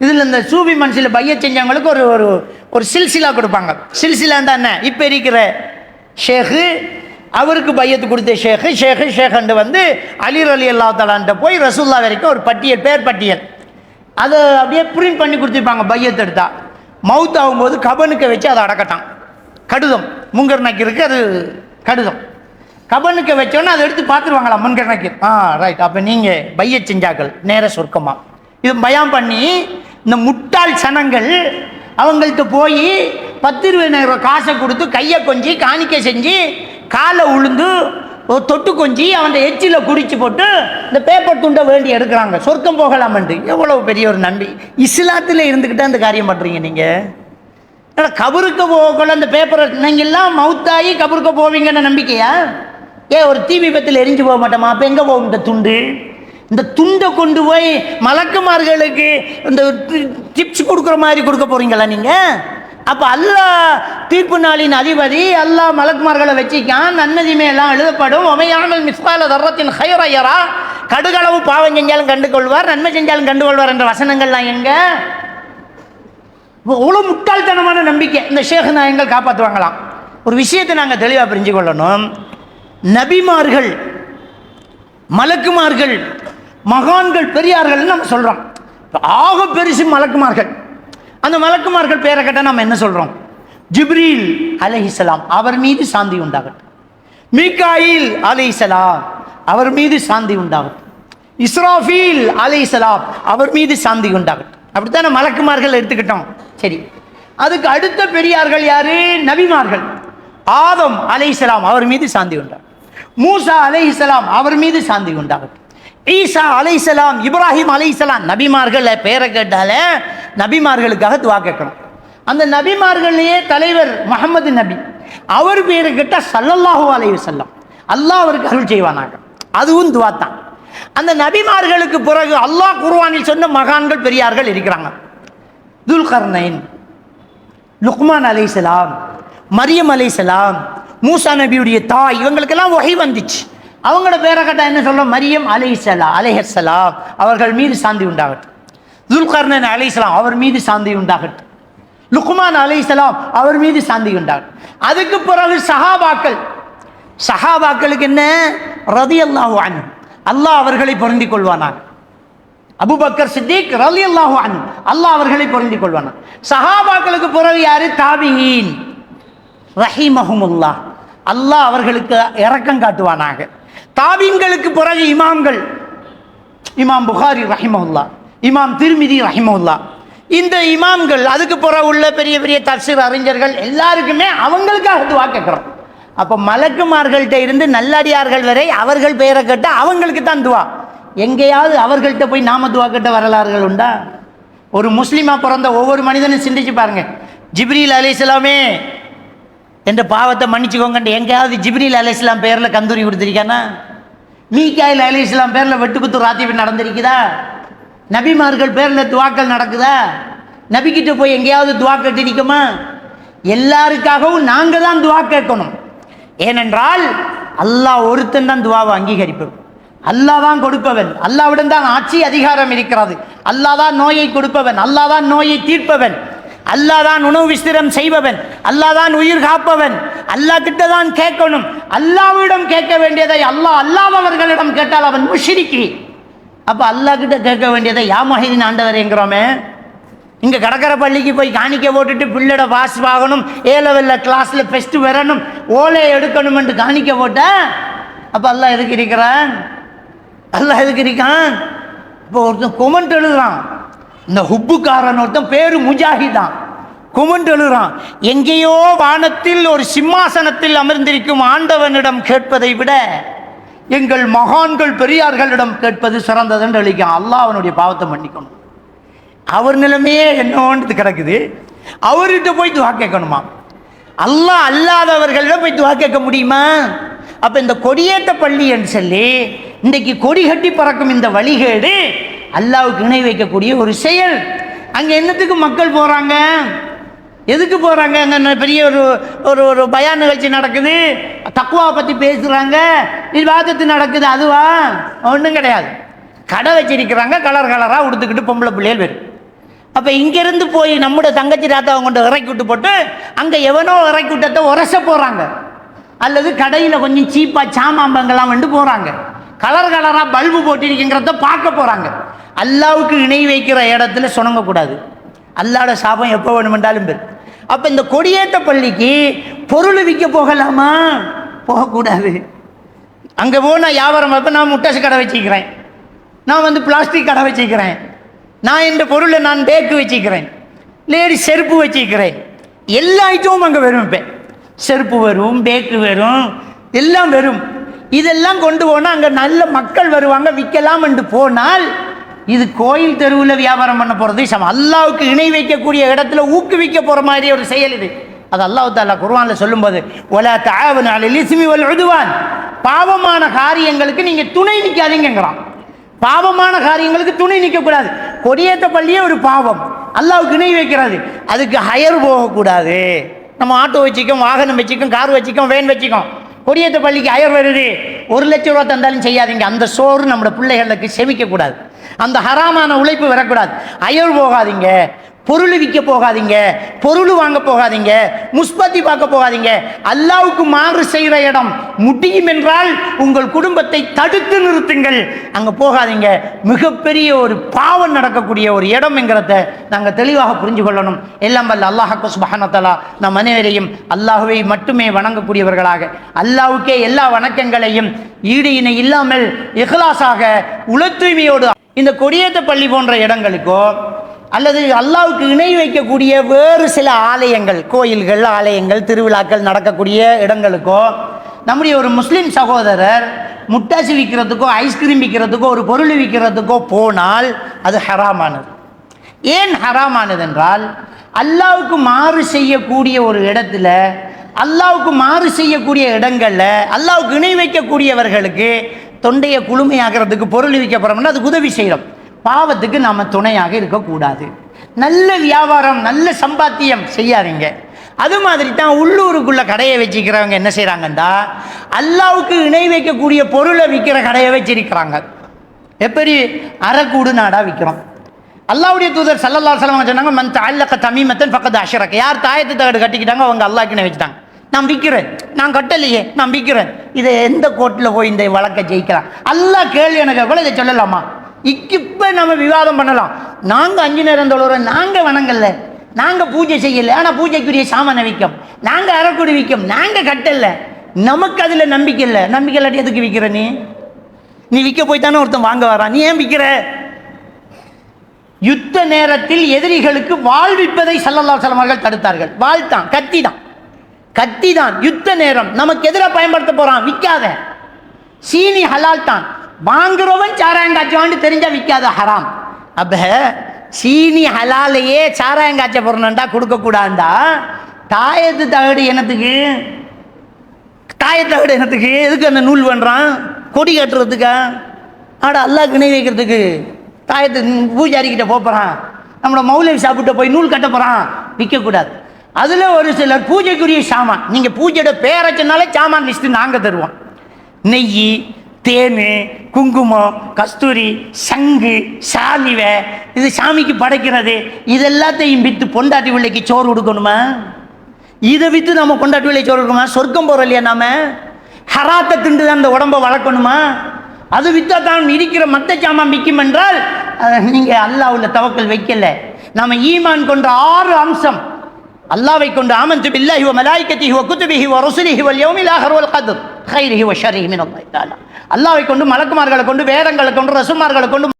இதில் இந்த சூபி மனசில் பைய செஞ்சவங்களுக்கு ஒரு ஒரு ஒரு சில்சிலா கொடுப்பாங்க. சில்சிலாண்டா என்ன? இப்போ இருக்கிற ஷேகு அவருக்கு பையத்து கொடுத்த ஷேகு ஷேகு ஷேகண்டு வந்து அலிர் அலி அல்லா தலான்ட்ட போய் ரசூல்லா வரைக்கும் ஒரு பட்டியல் பேர் பட்டியல். அதை அப்படியே பிரிண்ட் பண்ணி கொடுத்துருப்பாங்க பையத்து எடுத்தா. மவுத் ஆகும்போது கபனுக்கு வச்சு அதை அடக்கட்டான். கடுதம். முங்கர் நக்கிருக்கு அது கடுதம். கபனுக்கு வச்சோன்னே அதை எடுத்து பார்த்துருவாங்களா முன்கர் நக்கீர் ஆ ரைட் அப்போ நீங்கள் பைய செஞ்சாக்கள் நேர சொர்க்கமாக இது பயம் பண்ணி இந்த முட்டாள் சனங்கள் அவங்கள்ட்ட போய் பத்து இருபதாயிரம் ரூபாய் காசை கொடுத்து கையை கொஞ்சி காணிக்கை செஞ்சு காலை உளுந்து ஒரு தொட்டு கொஞ்சி அவன் எச்சில் குடிச்சு போட்டு இந்த பேப்பர் துண்டை வேண்டி எடுக்கிறாங்க. சொர்க்கம் போகலாமன்ட்டு எவ்வளோ பெரிய ஒரு நம்பி இஸ்லாத்தில் இருந்துக்கிட்டே அந்த காரியம் பண்ணுறீங்க நீங்கள் ஆனால் கபருக்கு போகல அந்த பேப்பரை நீங்கள்லாம் மவுத்தாகி கபருக்கு போவீங்கன்னு நம்பிக்கையா? ஏ ஒரு தீ விபத்தில் எரிஞ்சு போக மாட்டோமா? அப்போ எங்கே போகும் இந்த துண்டு? இந்த துண்டை கொண்டு போய் மலக்குமார்களுக்கு இந்த டிப்ஸ் கொடுக்குற மாதிரி கொடுக்க போகிறீங்களா நீங்கள் அப்போ அல்லா தீர்ப்பு நாளின் அதிபதி அல்லா மலக்குமார்களை வச்சுக்கான் நன்னதிமே எல்லாம் எழுதப்படும். ஒமையாமல் மிஸ்பால தர்றத்தின் ஹைரையரா கடுகளவு பாவம் செஞ்சாலும் கண்டு கொள்வார் நன்மை செஞ்சாலும் கண்டு கொள்வார் என்ற வசனங்கள்லாம் எங்கே? இவ்வளோ முட்டாள்தனமான நம்பிக்கை. இந்த ஷேக் நாயங்கள் காப்பாற்றுவாங்களாம் ஒரு விஷயத்தை நாங்கள் தெளிவாக புரிஞ்சு கொள்ளணும் நபிமார்கள் மலக்குமார்கள் மகான்கள் பெரியார்கள்னு நம்ம சொல்கிறோம் ஆக பெருசு மலக்குமார்கள். அந்த மலக்குமார்கள் பேரை கேட்டால் நம்ம என்ன சொல்கிறோம் ஜிப்ரீல் அலஹிசலாம் அவர் மீது சாந்தி உண்டாகட்டும். மீகாயில் அலைசலாம் அவர் மீது சாந்தி உண்டாகட்டும். இஸ்ராஃபீல் அலைசலாம் அவர் மீது சாந்தி உண்டாகட்டும். அப்படித்தானே மலக்குமார்கள் எடுத்துக்கிட்டோம்? சரி. அதுக்கு அடுத்த பெரியார்கள் யாரு? நபிமார்கள். ஆதம் அலைசலாம் அவர் மீது சாந்தி உண்டாகும் மூசா அலைஹிசலாம் அவர் மீது சாந்தி உண்டாகட்டும். ஈசா அலைசலாம் இப்ராஹிம் அலைசலாம் நபிமார்கள் பேரை கேட்டாலே நபிமார்களுக்காக துவா கேட்கணும். அந்த நபிமார்களையே தலைவர் முகமது நபி. அவர் பேரை கேட்டால் சல்லல்லாஹு அலைஹி செல்லம் அல்லாஹ் அவருக்கு அருள் செய்வானாங்க. அதுவும் துவா தான். அந்த நபிமார்களுக்கு பிறகு அல்லாஹ் குர்வானில் சொன்ன மகான்கள் பெரியார்கள் இருக்கிறாங்க. துல்கர்னைன் லுக்மான் அலைசலாம் மரியம் அலைசலாம் மூசா நபியுடைய தாய் இவங்களுக்கெல்லாம் வகை வந்துச்சு. அவங்களோட பேரை கேட்டா என்ன சொல்ல மரியம் அலைஹிஸ்ஸலாம் அலைஹிஸ்ஸலாம் அவர்கள் மீது சாந்தி உண்டாகட்டும். துல்கர்ணன் அலைஹிஸ்ஸலாம் அவர் மீது சாந்தி உண்டாகட்டும். லுக்மான் அலைஹிஸ்ஸலாம் அவர் மீது சாந்தி உண்டாகட்டும். அதுக்கு பிறகு சஹாபாக்கள். சஹாபாக்களுக்கு என்ன? ரதியல்லாஹு அன் அல்லாஹ் அவர்களை பொருந்திக் கொள்வானான். அபுபக்கர் சித்திக் ரலி அல்லாஹு அன் அல்லாஹ் அவர்களை பொருந்திக் கொள்வானான். சஹாபாக்களுக்கு பிறகு யாரு? தாபியின் ரஹிமஹமுல்லா அல்லாஹ் அவர்களுக்கு இறக்கம் காட்டுவானாக. தாபீன்களுக்கு பிறகு இமாம்கள் இமாம் புகாரி ரஹிமஹுல்லா இமாம் திருமிதி ரஹிமவுல்லா இந்த இமாம்கள் அதுக்கு பிறகு உள்ள பெரிய பெரிய தப்சீர் அறிஞர்கள் எல்லாருக்குமே அவங்களுக்காக துவா கேட்குறோம். அப்போ மலக்குமார்கள்ட்ட இருந்து நல்லடியார்கள் வரை அவர்கள் பெயரை கேட்ட அவங்களுக்கு தான் துவா. எங்கேயாவது அவர்கள்ட்ட போய் நாம துவா கேட்ட வரலாறுகள் உண்டா? ஒரு முஸ்லீமாக பிறந்த ஒவ்வொரு மனிதனும் சிந்திச்சு பாருங்க. ஜிப்ரீல் அலைஹிஸ்ஸலாமே என்ற பாவத்தை மன்னிச்சுக்கோங்கன்ட்டு எங்கேயாவது ஜிப்ரீல் அலைஹிஸ்ஸலாம் பேரில் கந்தூரி கொடுத்துருக்கானா? மீகாயில் அலைஹிஸ்ஸலாம் பேரில் வெட்டுக்குத்து ராத்திபி நடந்திருக்குதா? நபிமார்கள் பேரில் துவாக்கள் நடக்குதா? நபிக்கிட்ட போய் எங்கேயாவது துவா கேட்டிருக்கோமா எல்லாருக்காகவும் நாங்கள் தான் துவா கேட்கணும். ஏனென்றால் அல்லாஹ் ஒருத்தன் தான் துவாவை அங்கீகரிப்பவன். அல்லாஹ் தான் கொடுப்பவன். அல்லாவிடம் தான் ஆட்சி அதிகாரம் இருக்கிறது. அல்லாஹ் தான் நோயை கொடுப்பவன். அல்லாஹ் தான் நோயை தீர்ப்பவன். அல்லாஹ் தான் உணவு விஸ்திரம் செய்பவன் அல்லாஹ் தான் உயிர் காப்பவன் அல்லாஹ் கிட்ட தான் கேட்கணும். அல்லாவிடம் கேட்க வேண்டியதை அல்லாஹ் அல்லாதவர்களிடம் கேட்டால் அவன் முஷிரிக்கி. அப்போ அல்லாஹ் கிட்ட கேட்க வேண்டியதை யா ஆண்டவர் என்கிறோமே? இங்கே கடற்கரை பள்ளிக்கு போய் காணிக்க போட்டுட்டு பிள்ளட பாஸ் வாங்கணும் ஏ லெவலில் கிளாஸில் ஃபெஸ்ட்டு வரணும் ஓலை எடுக்கணுமென்று காணிக்க போட்ட? அப்போ அல்லா எதுக்கு இருக்கிறான்? அல்லா எதுக்கு இருக்கான்? இப்போ ஒருத்தன் கொமெண்ட் எழுதுறான். இந்த ஹுப்புக்காரன் ஒருத்தன் பேரு முஜாஹிதான் குமண்டெழுறான். எங்கேயோ வானத்தில் ஒரு சிம்மாசனத்தில் அமர்ந்திருக்கும் ஆண்டவனிடம் கேட்பதை விட எங்கள் மகான்கள் பெரியார்களிடம் கேட்பது சிறந்ததுன்னு அழிக்கும் அல்லாஹ் அவனுடைய பாவத்தை மன்னிக்கணும். அவர் நிலைமையே என்னோன்றது கிடக்குது. அவர்கிட்ட போய் துவா கேட்கணுமா? அல்லாஹ் அல்லாதவர்களிடம் போய் துவா கேட்க முடியுமா? அப்போ இந்த கொடியேற்ற பள்ளி என்று சொல்லி இன்றைக்கு கொடி கட்டி பறக்கும் இந்த வழிகேடு அல்லாவுக்கு இணை வைக்கக்கூடிய ஒரு செயல். அங்கே என்னத்துக்கு மக்கள் போகிறாங்க எதுக்கு போகிறாங்க அங்கே பெரிய ஒரு ஒரு ஒரு பயான் நிகழ்ச்சி நடக்குது? தக்குவா பற்றி பேசுகிறாங்க விவாதத்து நடக்குது அதுவா? ஒன்றும் கிடையாது. கடை வச்சிருக்கிறாங்க கலர் கலராக உடுத்துக்கிட்டு பொம்பளை பிள்ளைகள் வரும் அப்போ இங்கேருந்து போய் நம்முடைய தங்கச்சி தாத்தாவை கொண்டு இறக்கி விட்டு போட்டு அங்கே எவனோ இறக்கி விட்டத்தை உரச போகிறாங்க அல்லது கடையில் கொஞ்சம் சீப்பாக சாமாம்பங்கெல்லாம் வந்து போகிறாங்க கலர் கலராக பல்பு போட்டிருக்குங்கிறத பார்க்க போகிறாங்க அல்லாவுக்கு இணை வைக்கிற இடத்துல சுணங்கக்கூடாது. அல்லாட சாபம் எப்போ வேணுமென்றாலும் பெரு. அப்போ இந்த கொடியேற்ற பள்ளிக்கு பொருள் விற்க போகலாமா? போகக்கூடாது. அங்கே போனால் வியாபாரம் அப்போ நான் முட்டாசு கடை வச்சுக்கிறேன். நான் வந்து பிளாஸ்டிக் கடை வச்சுக்கிறேன். நான் இந்த பொருளை நான் பேக்கு வச்சுக்கிறேன். லேடி செருப்பு வச்சுக்கிறேன். எல்லா ஐட்டமும் அங்கே வரும் இப்போ. செருப்பு வரும் பேக்கு வரும் எல்லாம் வரும். இதெல்லாம் கொண்டு போனால் அங்கே நல்ல மக்கள் வருவாங்க விற்கலாம் என்று போனால் இது கோயில் தெருவில் வியாபாரம் பண்ண போகிறது சம அல்லாவுக்கு இணை வைக்கக்கூடிய இடத்துல ஊக்குவிக்க போகிற மாதிரி ஒரு செயல் இது. அது அல்லாஹ் தாலா குர்வானில் சொல்லும்போது ஒலா தாவன் அலில் இஸ்மி வல் உதுவான். பாவமான காரியங்களுக்கு நீங்கள் துணை நிற்காதீங்கிறான் பாவமான காரியங்களுக்கு துணை நிற்கக்கூடாது கொடியேற்ற பள்ளியே ஒரு பாவம். அல்லாவுக்கு இணை வைக்கிறது அதுக்கு ஹயர் போகக்கூடாது. நம்ம ஆட்டோ வச்சுக்கோம் வாகனம் வச்சுக்கோம் கார் வச்சுக்கோம் வேன் வச்சுக்கோம். கொடியேற்ற பள்ளிக்கு அயர் வருது. ஒரு லட்சம் ரூபா தந்தாலும் செய்யாதீங்க. அந்த சோறு நம்மளோட பிள்ளைகளுக்கு செமிக்கக்கூடாது. அந்த ஹராமான உழைப்பு வரக்கூடாது. அயர் போகாதீங்க. பொருள் விற்க போகாதீங்க பொருள் வாங்க போகாதீங்க முஸ்பத்தி பார்க்க போகாதீங்க. அல்லாவுக்கு மாறு செய்கிற இடம் முடியும் என்றால் உங்கள் குடும்பத்தை தடுத்து நிறுத்துங்கள். அங்கே போகாதீங்க. மிகப்பெரிய ஒரு பாவம் நடக்கக்கூடிய ஒரு இடம்ங்கிறத நாங்கள் தெளிவாக புரிஞ்சு கொள்ளணும். எல்லாம் வல்ல அல்லாஹக்கு சுபஹானத்தலா நம் அனைவரையும் அல்லாஹுவை மட்டுமே வணங்கக்கூடியவர்களாக. அல்லாவுக்கே எல்லா வணக்கங்களையும் ஈடு இணை இல்லாமல் இஹ்லாஸாக உள தூய்மையோடு இந்த கொடியேற்ற பள்ளி போன்ற இடங்களுக்கோ அல்லது அல்லாவுக்கு இணை வைக்கக்கூடிய வேறு சில ஆலயங்கள் கோயில்கள் ஆலயங்கள் திருவிழாக்கள் நடக்கக்கூடிய இடங்களுக்கோ நம்முடைய ஒரு முஸ்லீம் சகோதரர் முட்டாசி விற்கிறதுக்கோ ஐஸ்கிரீம் விற்கிறதுக்கோ ஒரு பொருள் விற்கிறதுக்கோ போனால் அது ஹராமானது. ஏன் ஹராமானது என்றால் அல்லாவுக்கு மாறு செய்யக்கூடிய ஒரு இடத்துல அல்லாவுக்கு மாறு செய்யக்கூடிய இடங்களில் அல்லாவுக்கு இணை வைக்கக்கூடியவர்களுக்கு தொண்டையை குளுமையாகிறதுக்கு பொருள் விற்க போகிறோம்னா அதுக்கு உதவி செய்கிறோம் பாவத்துக்கு நாம் துணையாக இருக்கக்கூடாது. நல்ல வியாபாரம் நல்ல சம்பாத்தியம் செய்யாதீங்க. அது மாதிரி தான் உள்ளூருக்குள்ளே கடையை வச்சுக்கிறவங்க என்ன செய்கிறாங்கண்டா அல்லாவுக்கு இணை வைக்கக்கூடிய பொருளை விற்கிற கடையை வச்சிருக்கிறாங்க. எப்படி? அறக்கூடு நாடாக விற்கிறோம் அல்லாவுடைய தூதர் சல்லல்லா சலம் சொன்னாங்க மன் அல்லக்க தமிமத்தன் பக்கத்து அஷரக்க யார் தாயத்து தகடு கட்டிக்கிட்டாங்க அவங்க அல்லாஹ்க்குன்னு வச்சுட்டாங்க. நான் விற்கிறேன் நான் கட்டலையே. நான் விற்கிறேன் இதை எந்த கோர்ட்டில் போய் இந்த வழக்கை ஜெயிக்கலாம்? அல்லாஹ் கேள்வி எனக்கு கூட இதை சொல்லலாமா? இப்போ நம்ம விவாதம் பண்ணலாம். நாங்கள் அஞ்சு நேரம் தொழுறோம் நாங்கள் வணங்கலை நாங்கள் பூஜை செய்யலை ஆனால் பூஜைக்குரிய சாமான விற்கும். நாங்கள் அறக்குடி விற்கும் நாங்கள் கட்டல நமக்கு அதில் நம்பிக்கை இல்லை. நம்பிக்கை இல்லாட்டி எதுக்கு விற்கிற நீ? நீ விற்க போய் தானே ஒருத்தன் வாங்க வரான். நீ ஏன் விற்கிற யுத்த நேரத்தில் எதிரிகளுக்கு வாழ்விப்பதை சல்லல்லா சலமர்கள் தடுத்தார்கள். வாழ்த்தான் கத்தி தான் கத்தி தான் யுத்த நேரம். நமக்கு எதிராக பயன்படுத்த போகிறான் விற்காத. சீனி ஹலால் தான் வாங்குறவன் சாராயங்காய்ச்சுவான்னு தெரிஞ்சா விற்காத ஹராம். அப்ப சீனி ஹலாலையே சாராயங்காய்ச்ச போறணுண்டா கொடுக்கக்கூடாண்டா தாயத்து தகடு என்னத்துக்கு? தாயத்தகடு என்னத்துக்கு? எதுக்கு அந்த நூல் பண்ணுறான் கொடி கட்டுறதுக்கா? ஆட அல்லாஹ் இணை வைக்கிறதுக்கு. தாயத்து பூஜாரிக்கிட்ட போகிறான் நம்மளோட மௌலவி சாப்பிட்டு போய் நூல் கட்ட போகிறான் விற்கக்கூடாது அதில் ஒரு சிலர் பூஜைக்குரிய சாமான். நீங்கள் பூஜையோட பேரை சொன்னாலே சாமான் லிஸ்ட்டு நாங்கள் தருவோம். நெய் தேன் குங்குமம் கஸ்தூரி சங்கு சாலிவை இது சாமிக்கு படைக்கிறது. இது எல்லாத்தையும் விற்று பொண்டாட்டி பிள்ளைக்கு சோறு கொடுக்கணுமா? இதை விற்று நம்ம கொண்டாட்டி சோறு கொடுக்கணுமா? சொர்க்கம் போகிறோம் இல்லையா நாம? ஹராத்தை திண்டு தான் அந்த உடம்பை வளர்க்கணுமா? அது விற்றா தான் இருக்கிற மத்த சாமான் விற்கும் என்றால் நீங்கள் அல்லாஹ்வுல தவக்கல் வைக்கலை. நாம் ஈமான் கொண்ட ஆறு அம்சம். அல்லாவை கொண்டு ஆமன்து பில்லாஹி வ மலாயிகத்திஹி வ குதுபிஹி வ ருசுலிஹி வல் யௌமில் ஆஹிர் கதர். ஹைரிஹி வ மின் அல்லாஹ் அல்லாவை கொண்டு மலக்குமார்களை கொண்டு வேதங்களை கொண்டு ரசுமார்களை கொண்டு